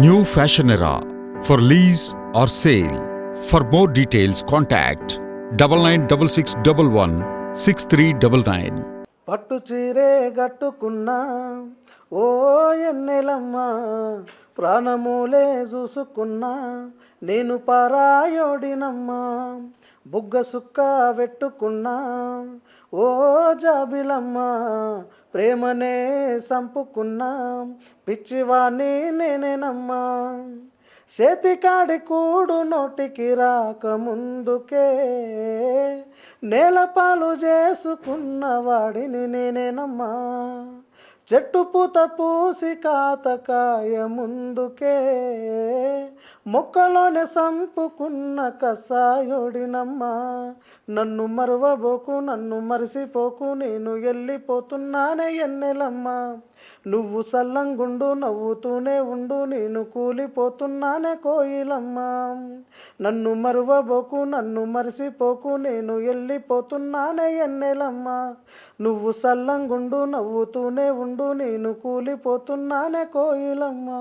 New fashion era for lease or sale for more details contact double nine double six double one six three double nine పట్టు చీరే గట్టుకున్నా ఓ ఎన్నెలమ్మా ప్రాణములే చూసుకున్నా నేను పరాయోడినమ్మా. బుగ్గ సుక్క పెట్టుకున్నా ఓ జాబిలమ్మ ప్రేమనే సంపుకున్నా పిచ్చివాణి నేనేనమ్మా. చేతికాడి కూడు నోటికి రాకముందుకే నేలపాలు చేసుకున్న వాడిని నేనేనమ్మా. చెట్టు పూత పూసి కాతకాయ ముందుకే మొక్కలోనే సంపుకున్న కసాయోడినమ్మా నన్ను మరువబోకు నన్ను మరిసిపోకు నేను వెళ్ళిపోతున్నానే ఎన్నెలమ్మా. నువ్వు సల్లంగుండు నవ్వుతూనే ఉండు నేను కూలిపోతున్నానే కోయిలమ్మా. నన్ను మరువబోకు నన్ను మరిసిపోకు నేను వెళ్ళిపోతున్నానే ఎన్నెలమ్మా. నువ్వు సల్లంగుండు నవ్వుతూనే ఉండు నేను కూలిపోతున్నానే కోయిలమ్మా.